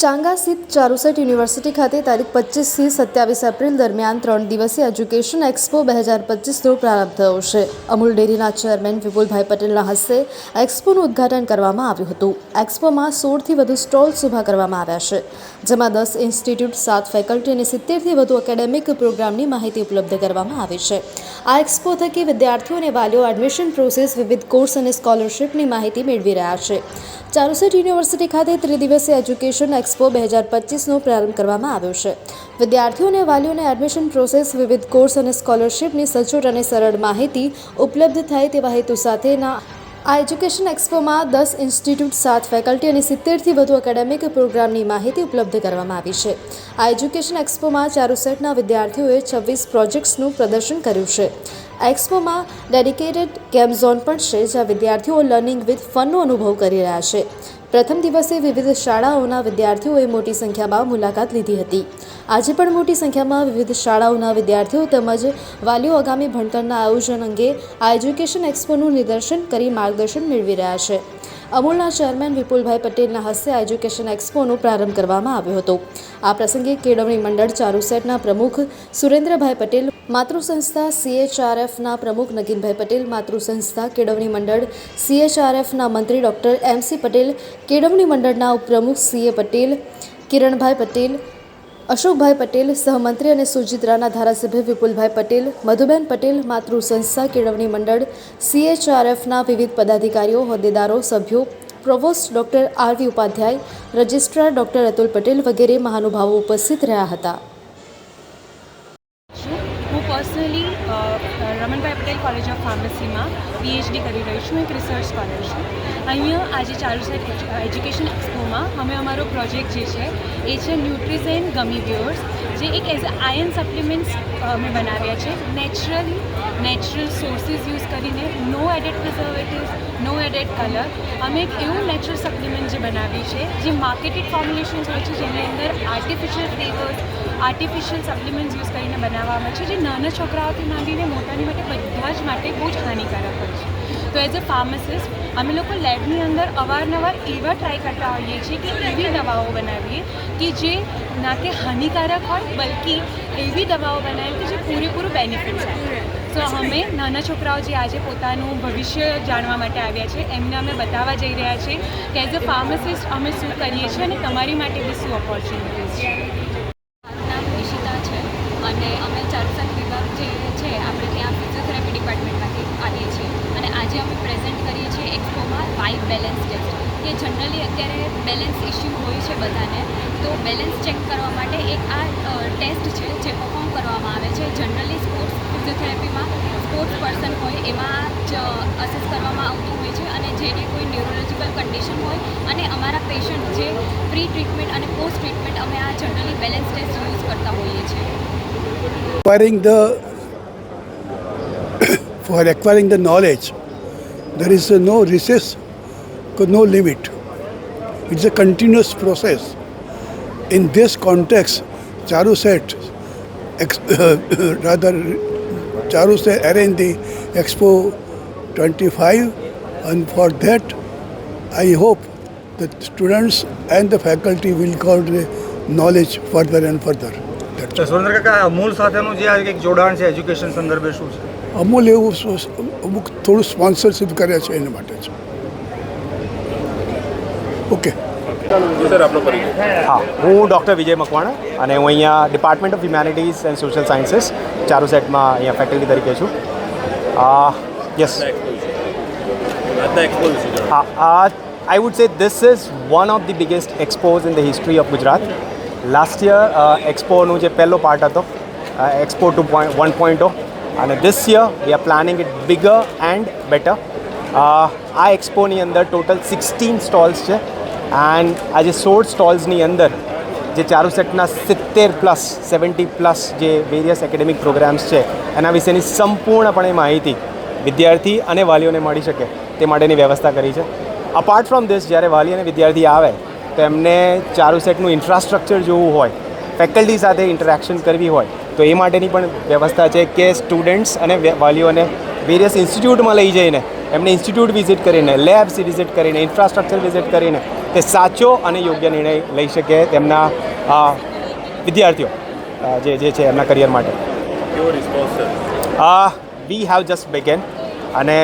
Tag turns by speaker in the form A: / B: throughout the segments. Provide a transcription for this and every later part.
A: ચાંગા સ્થિત ચારુસેટ યુનિવર્સિટી ખાતે તારીખ પચીસથી સત્યાવીસ એપ્રિલ દરમિયાન ત્રણ દિવસીય એજ્યુકેશન એક્સપો બે હજાર પચીસનો પ્રારંભ થયો છે. અમૂલ ડેરીના ચેરમેન વિપુલભાઈ પટેલના હસ્તે એક્સપોનું ઉદ્ઘાટન કરવામાં આવ્યું હતું. એક્સપોમાં સોળથી વધુ સ્ટોલ્સ ઊભા કરવામાં આવ્યા છે, જેમાં દસ ઇન્સ્ટિટ્યૂટ, સાત ફેકલ્ટી અને સિત્તેરથી વધુ એકેડેમિક પ્રોગ્રામની માહિતી ઉપલબ્ધ કરવામાં આવી છે. આ એક્સપો થકી વિદ્યાર્થીઓ અને વાલીઓ એડમિશન પ્રોસેસ વિવિધ કોર્સ અને સ્કોલરશિપની માહિતી મેળવી રહ્યા છે. ચારુસેટ યુનિવર્સિટી ખાતે ત્રિદિવસીય એજ્યુકેશન એક્સપો બે હજાર પચીસનો પ્રારંભ કરવામાં આવ્યો છે. વિદ્યાર્થીઓ અને વાલીઓને એડમિશન પ્રોસેસ વિવિધ કોર્સ અને સ્કોલરશિપની સચોટ અને સરળ માહિતી ઉપલબ્ધ થાય તેવા હેતુ સાથેના આ એજ્યુકેશન એક્સપોમાં દસ ઇન્સ્ટિટ્યૂટ સાત ફેકલ્ટી અને સિત્તેરથી વધુ એકેડેમિક પ્રોગ્રામની માહિતી ઉપલબ્ધ કરવામાં આવી છે. આ એજ્યુકેશન એક્સપોમાં ચારુસેટના વિદ્યાર્થીઓએ છવ્વીસ પ્રોજેક્ટ્સનું પ્રદર્શન કર્યું છે. આ એક્સપોમાં ડેડિકેટેડ ગેમ ઝોન પણ છે જ્યાં વિદ્યાર્થીઓ લર્નિંગ વિથ ફનનો અનુભવ કરી રહ્યા છે. પ્રથમ દિવસે વિવિધ શાળાઓના વિદ્યાર્થીઓએ મોટી સંખ્યામાં મુલાકાત લીધી હતી. આજે પણ મોટી સંખ્યામાં વિવિધ શાળાઓના વિદ્યાર્થીઓ તેમજ વાલીઓ આગામી ભણતરના આયોજન અંગે આ એજ્યુકેશન એક્સપોનું નિદર્શન કરી માર્ગદર્શન મેળવી રહ્યા છે. અમૂલના ચેરમેન વિપુલભાઈ પટેલના હસ્તે એજ્યુકેશન એક્સપોનો પ્રારંભ કરવામાં આવ્યો હતો. આ પ્રસંગે કેળવણી મંડળ ચારુસેટના પ્રમુખ સુરેન્દ્રભાઈ પટેલ માતૃ સંસ્થા સીએચઆરએફના પ્રમુખ નગીનભાઈ પટેલ, માતૃસંસ્થા કેળવણી મંડળ સીએચઆરએફના મંત્રી ડૉક્ટર એમસી પટેલ, કેળવણી મંડળના ઉપપ્રમુખ સીએ પટેલ, કિરણભાઈ પટેલ, અશોકભાઈ પટેલ, સહમંત્રી અને સુજિત્રાના ધારાસભ્ય વિપુલભાઈ પટેલ, મધુબેન પટેલ માતૃ સંસ્થા કેળવણી મંડળ સીએચઆરએફના વિવિધ પદાધિકારીઓ, હોદ્દેદારો, સભ્યો, provost doctor R V Upadhyay, registrar doctor Atul Patel વગેરે મહાનુભાવો ઉપસ્થિત રહ્યા હતા
B: છું હું personally Ramanbhai Patel college of ફાર્મસીમાં PhD કરી રહી છું, એક રિસર્ચ સ્કોલર છું. અહીંયા આજે ચાલુ છે એજ્યુકેશન એક્સપોમાં અમે અમારો પ્રોજેક્ટ જે છે એ છે ન્યુટ્રીઝેન ગમી વ્યુઅર્સ જે એક એઝ અ આયન સપ્લિમેન્ટ્સ અમે બનાવ્યા છે. નેચરલી નેચરલ સોર્સિસ યુઝ કરીને no added preservatives no added colour અમે એક એવું નેચરલ સપ્લિમેન્ટ જે બનાવ્યું છે, જે માર્કેટેડ ફોર્મ્યુલેશન્સ હોય છે, જેની અંદર artificial flavours artificial supplements use કરીને બનાવવામાં છે, જે નાના છોકરાઓથી માંડીને મોટાની માટે બધા જ માટે બહુ જ હાનિકારક હોય છે. તો એઝ અ ફાર્માસિસ્ટ અમે લોકો લેબની અંદર અવારનવાર એવા ટ્રાય કરતા હોઈએ છીએ કે એવી દવાઓ બનાવીએ કે જે ના કે હાનિકારક હોય, બલ્કિ એવી દવાઓ બનાવીએ કે જે પૂરેપૂરું બેનિફિટ છે. સો અમે નાના છોકરાઓ જે આજે પોતાનું ભવિષ્ય જાણવા માટે આવ્યા છે, એમને અમે બતાવવા જઈ રહ્યા છીએ કે એઝ અ ફાર્માસિસ્ટ અમે શું કરીએ છીએ અને તમારી માટે બી શું ઓપોર્ચ્યુનિટીઝ છે
C: મારું નામ નિશિતા છે અને અમે ચારુસન વિભાગ જે છે આપણે ત્યાં ફિઝિયોથેરાપી ડિપાર્ટમેન્ટમાંથી આવીએ છીએ અને આજે અમે પ્રેઝન્ટ કરીએ છીએ એક્સપોમાં ફાઇવ બેલેન્સ ટેસ્ટ કે જનરલી અત્યારે બેલેન્સ ઇસ્યુ હોય છે બધાને, તો બેલેન્સ ચેક કરવા માટે એક આ ટેસ્ટ છે જે પરફોર્મ કરવામાં આવે છે. જનરલી સ્પોર્ટ્સ ફિઝિયોથેરાપીમાં સ્પોર્ટ્સ પર્સન હોય, એમાં જ અસેસ કરવામાં આવતું હોય છે અને જેને કોઈ ન્યુરોલોજીકલ કન્ડિશન હોય અને અમારા પેશન્ટ જે પ્રી ટ્રીટમેન્ટ અને પોસ્ટ ટ્રીટમેન્ટ અમે આ જનરલી બેલેન્સ ટેસ્ટ યુઝ કરતા હોઈએ છીએ.
D: Acquiring the, for acquiring the knowledge, there is no recess, no limit. It's a continuous process in this context charu set ex, rather charu set arranged the expo 25 and for that i hope that students and the faculty will got the knowledge further and further That's
E: તો સુરેન્દ્ર કાકા અમૂલ સાથેનું જે એક જોડાણ છે education સંદર્ભે શું છે
D: અમૂલ એવું અમુક થોડું સ્પોન્સરશિપ કરે છે એના માટે છે ઓકે.
F: હા હું ડૉક્ટર વિજય મકવાણા અને હું અહીંયા department of humanities and social sciences Charu સેટમાં અહીંયા ફેકલ્ટી તરીકે છું. યસ હા I would say this is one of the biggest expos in the history of Gujarat last year એક્સપોનું જે પહેલો પાર્ટ હતો expo two point one point અને this year we are planning it bigger and better આ એક્સપોની અંદર total sixteen stalls છે. And આજે સોળ સ્ટોલ્સની અંદર, જે ચારુ સેટના સિત્તેર પ્લસ સેવન્ટી પ્લસ જે વેરિયસ એકેડેમિક પ્રોગ્રામ્સ છે, એના વિશેની સંપૂર્ણપણે માહિતી વિદ્યાર્થી અને વાલીઓને મળી શકે તે માટેની વ્યવસ્થા કરી છે. અપાર્ટ ફ્રોમ ધીસ જ્યારે વાલી અને વિદ્યાર્થી આવે, તો એમને ચારુસેટનું ઇન્ફ્રાસ્ટ્રક્ચર જોવું હોય ફેકલ્ટી સાથે ઇન્ટરેક્શન કરવી હોય, તો એ માટેની પણ વ્યવસ્થા છે કે સ્ટુડન્ટ્સ અને વાલીઓને વેરિયસ ઇન્સ્ટિટ્યૂટમાં લઈ જઈને એમને ઇન્સ્ટિટ્યૂટ વિઝિટ કરીને લેબ્સ વિઝિટ કરીને ઇન્ફ્રાસ્ટ્રક્ચર વિઝિટ કરીને તે સાચો અને યોગ્ય નિર્ણય લઈ શકે તેમના વિદ્યાર્થીઓ જે જે છે એમના કરિયર માટે. વી હેવ જસ્ટ બેગેન અને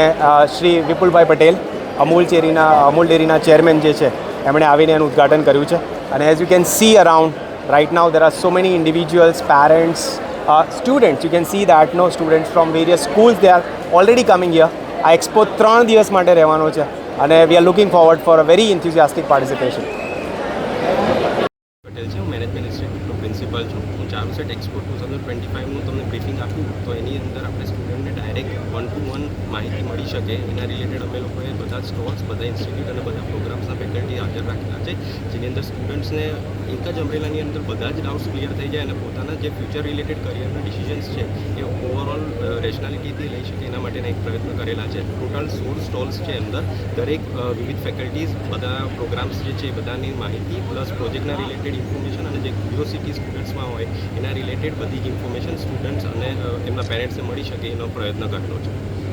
F: શ્રી વિપુલભાઈ પટેલ અમૂલ ચેરીના અમૂલ ડેરીના ચેરમેન જે છે એમણે આવીને એનું ઉદ્ઘાટન કર્યું છે. અને as you can see around right now there are so many individuals parents students you can see that no students from various schools they are already coming year આ એક્સપો ત્રણ દિવસ માટે રહેવાનો છે અને we are looking forward for a very enthusiastic participation
G: Patel છે, હું management ઇન્સ્ટિટ્યૂટનો પ્રિન્સિપલ છું. હું ચાલુ સેટ એક્સપો ટુ થાઉઝન્ડ ટ્વેન્ટી ફાઇવનું તમને બ્રીફિંગ આપ્યું તો એની અંદર આપણે સ્ટુડન્ટને ડાયરેક્ટ વન ટુ વન માહિતી મળી શકે. એના રિલેટેડ અમે લોકોએ બધા સ્ટોલ્સ બધા ઇન્સ્ટિટ્યૂટ અને બધા પ્રોગ્રામ્સના ફેકલ્ટી હાજર રાખેલા છે, જેની અંદર સ્ટુડન્ટ્સને એક જ અમરેલાની અંદર બધા જ ડાઉટ્સ ક્લિયર થઈ જાય અને પોતાના જે ફ્યુચર રિલેટેડ કરિયરના ડિસિઝન્સ છે, એ ઓવરઓલ રેશનાલિટીથી લઈ શકે એના માટેના એક પ્રયત્ન કરેલા છે. ટોટલ સોળ સ્ટોલ્સ છે અંદર, દરેક વિવિધ ફેકલ્ટીઝ બધા પ્રોગ્રામ્સ જે છે બધાની માહિતી પ્લસ પ્રોજેક્ટના રિલેટેડ ઇન્ફોર્મેશન અને જે ક્યુરિયોસિટી સ્ટુડન્ટ્સમાં હોય, એના રિલેટેડ બધી જ ઇન્ફોર્મેશન સ્ટુડન્ટ્સ અને એમના પેરેન્ટ્સને મળી શકે, એનો પ્રયત્ન કરેલો છે